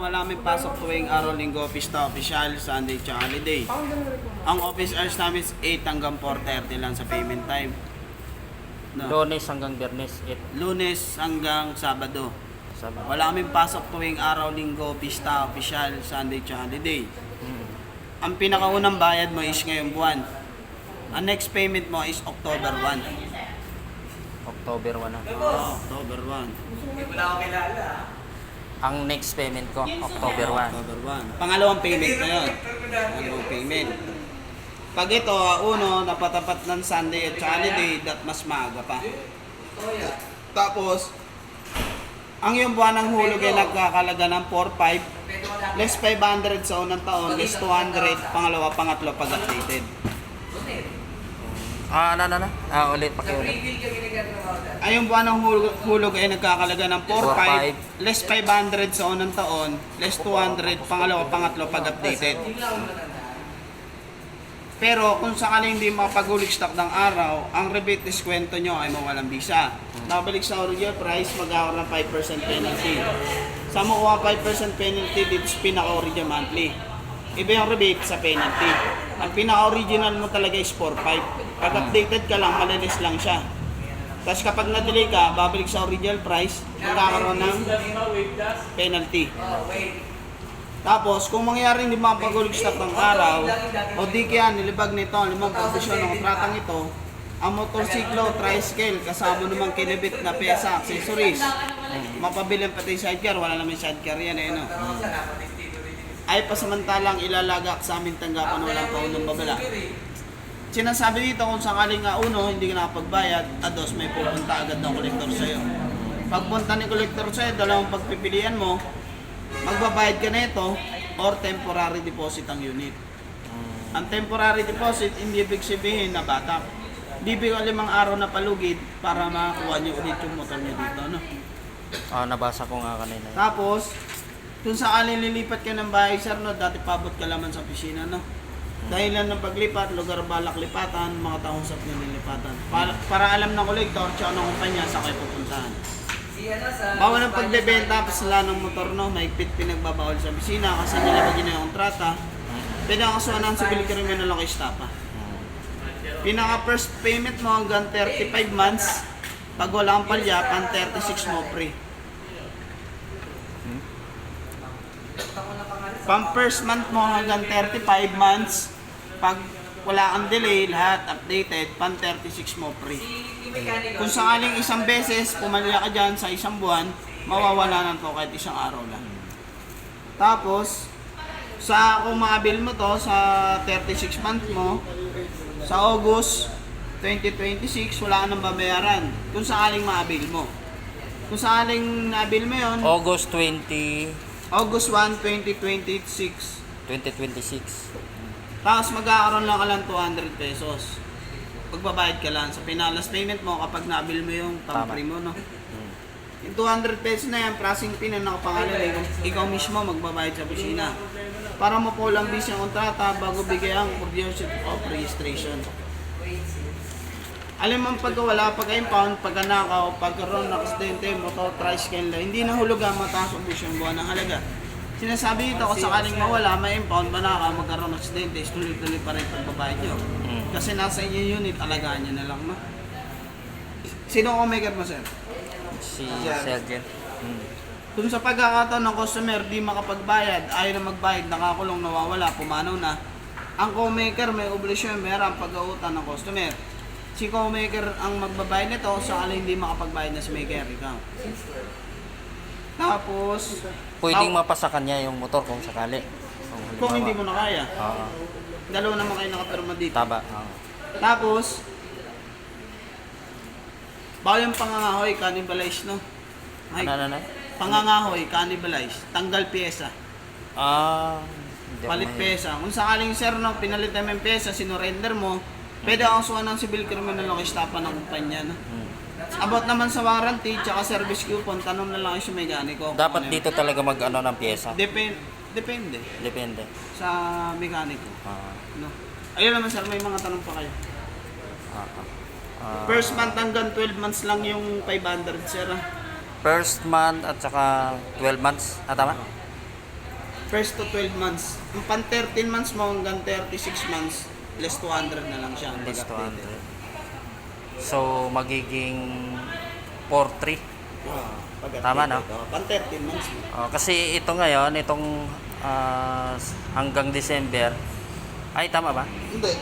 wala kami pasok tuwing araw, linggo, pista, official, Sunday, tsaka holiday. Ang office hours namin is 8 hanggang 4.30 lang sa payment time. No. Lunes hanggang Biyernes, 8 Lunes hanggang Sabado. sa Wala kami pasok tuwing araw, linggo, pista, official, Sunday, tsaka holiday. Mm. Ang pinakaunang bayad mo is ngayong buwan. Ang next payment mo is October 1. October 1 na. Oo, October 1. Ang next payment ko, October 1. October 1. Pangalawang payment na yun. Pangalawang payment. Pag ito, uno, napatapat ng Sunday at holiday, that mas maaga pa. Tapos, ang yung buwan ng hulog ay nagkakalaga ng 4-5, less 500 sa unang taon, less 200, pangalawa, pangatlo, pag updated. Ah, ano, ano, ano? Ah, ulit, pakiulit. Ay yung buwan ng hulog, hulog ay nagkakalaga ng 4-5, less 500 sa unang taon, less 200, pangalawa, pangatlo, pag updated. Pero kung sakaling hindi makapag-ulik stock ng araw, ang rebate diskwento nyo ay mawalang bisa. Babalik sa original price, mag-aawar ng 5% penalty. Sa makuha 5% penalty, dito sa pinaka-original monthly. Iba yung rebate sa penalty. Ang pinaka-original mo talaga is 4-5. Pag updated ka lang, malinis lang siya. Tapos kapag na-delay ka, babalik sa original price, magkakaroon ng penalty. Tapos, kung mangyari hindi makapag-ulig stock ng araw, o di kaya nilibag nito ang limang provision ng kontratang ito, ang motorsiklo, tricycle, kasama naman kinibit na pesa, accessories. Mapabiling pati sidecar, wala naman sidecar yan eh, no? Ay pasamantalang ilalagak sa aming tanggapan walang taon ng babala. Sinasabi dito kung sakaling nga uno, hindi ka nakapagbayad, at dos, may pupunta agad ng kolektor sa'yo. Pagpunta ni kolektor sa'yo, dalawang pagpipilian mo, magbabayad ka nito or temporary deposit ang unit. Ang temporary deposit, hindi ibig sabihin na bata. Bibig ang limang araw na palugid para makakuha niyo ulit yung motor niyo dito. No? Ah, nabasa ko nga kanina. Tapos, kung sakaling lilipat ka ng bahay, sir, no, dati pabot ka laman sa opisina, no? Dahil lang ng paglipat, lugar balak lipatan, mga taong sa nililipatan. Para, para alam ng kolektor, tsaka ng kumpanya, sa kayo pupuntahan. Bawal ang pagbebenta pa sila ng motor, no? Mahigpit pinagbabawal sa opisina kasi nilabagin na yung kontrata. Pwede ang kasuhan ng civil criminal o estapa. Pinaka first payment mo hanggang 35 months. Pag wala kang palya, pang 36 mo free. Pang first month mo hanggang 35 months. Pag wala kang delay, lahat updated, pang 36 mo free. Kung sakaling isang beses pumalya ka dyan sa isang buwan, mawawala na to kahit isang araw lang. Tapos, sa kung maabil mo to sa 36 month mo, sa August 2026, wala nang babayaran. Kung sakaling maabil mo. Kung sakaling naabil mo yon, August 20, August 1, 2026. 2026. Tapos magkakaroon lang ka lang 200 pesos. Pagbabayad ka lang sa pinalas payment mo kapag nabil mo yung tampri mo, no? Hmm. Yung 200 pesos na yan, processing pin na nakapangalan, ikaw, ikaw mismo magbabayad sa opisina. Para mo po lang bis yung kontrata bago bigay ang production of registration. Alam mo pagka wala, pagka impound, pagka nakaw, pagkaroon ng aksidente, motor, tricycle, hindi na huluga mataas ang buwis yung buwan ng halaga. Sinasabi dito kung sakaling mawala, may impound, manaka, magkaroon ng aksidente, tuloy-tuloy pa rin pagbabayad nyo. Mm. Kasi nasa inyo yung unit, alagaan nyo na lang, no? Sino ang maker mo, sir? Si Sergeant. Hmm. Kung sa pagkakataon ng customer di makapagbayad, ayaw na magbayad, nakakulong, nawawala, pumanaw na, ang co-maker may obligasyon, meron pag-autan ng customer. Si co-maker ang magbabayad nito sa alin hindi makapagbayad na si maker, ikaw. Tapos, Pwedeng tao- mapasa kanya yung motor kung sakali. Kung, kung hindi mo na kaya, Oo. dalawa naman kayo nakapirma dito. taba. Oo. Tapos, bawal yung pangangahoy, cannibalize, no? Ay, Ano, ano, ano? pangangahoy, cannibalize, tanggal pyesa. Ah, hindi ako Palit mahilig. pesa. Kung sakaling sir, no, pinalit namin pesa, sinurrender mo, pwede akong ng civil criminal o estapa ng kumpanya. No? Hmm. About naman sa warranty, tsaka service coupon, tanong na lang sa mekaniko. Dapat ano yun. dito talaga mag-ano ng pyesa. Depend, depende Depende. sa mekaniko. Ah, No? Ayun naman sir, may mga tanong pa kayo. ah, ah. Ah, First month hanggang 12 months lang yung 500 sir. ah. first month at saka 12 months. Ah, tama? first to 12 months. Yung pan 13 months mo hanggang 36 months, less 200 na lang siya. ang pag-updated. 200. So, magiging 4-3. Ah, pag-updated. Tama, no? Oh, pan 13 months mo. Oh, kasi ito ngayon, itong ah, hanggang December, ay tama ba? Hindi.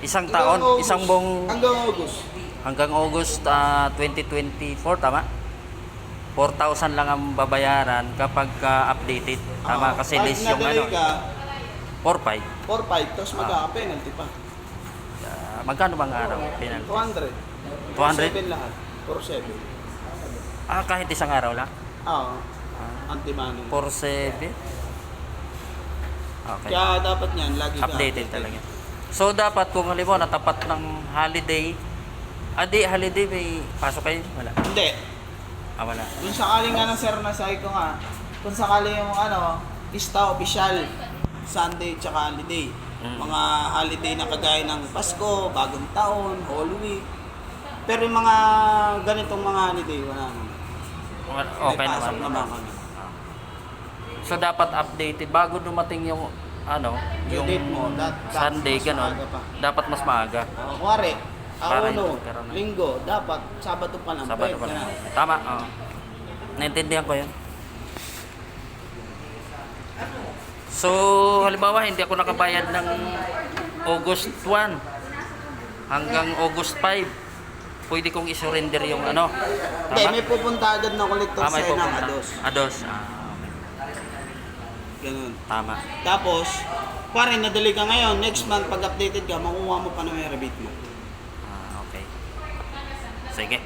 Isang Hanggang taon, August. isang buong Hanggang August. hanggang August ah, 2024, tama? 4,000 lang ang babayaran kapag ka updated. Tama, Ah, kasi list yung ano, ka, 4-5. 4-5, tapos Ah. magka-penalty pa. Ah, magkano bang araw? Penalty? 200. 200? 7 lahat. 4-7. Ah, kahit isang araw lang? Oo. Ah, Anti-money. 4-7? Okay. Kaya dapat yan, lagi ka updated talaga. So dapat kung halimbawa natapat ng holiday, ah di holiday may pasok kayo? Wala. Hindi. Ah wala. Kung sakali nga ng sir na sabi ko nga, kung sakali yung ano, ista official, Sunday tsaka holiday. Mm. Mga holiday na kagaya ng Pasko, Bagong Taon, Holy Week. Pero yung mga ganitong mga holiday, wala naman. May Okay pasok naman. naman kami. So dapat updated bago dumating yung ano, Yung yung date mo, dat- dat- Sunday mas maaga pa. Dapat mas maaga. Uh, kuwari, Para ako no, hindi magkaroon ng- linggo, dapat Sabado pa lang. Sabado pwede pa lang. na. Tama, oo. Naintindihan ko 'yun. So, halimbawa, hindi ako nakabayad ng August 1 hanggang August 5. Pwede kong i-surrender yung ano. Hindi, Tama? may pupunta agad na kolektor Ah, may sa'yo ng pupunta. ados. Ados. Ah, okay. Ganun. Tama. Tapos, pare, nadali ka ngayon, next month, pag updated ka, makuha mo pa na may rebate mo. Ah, okay. Sige.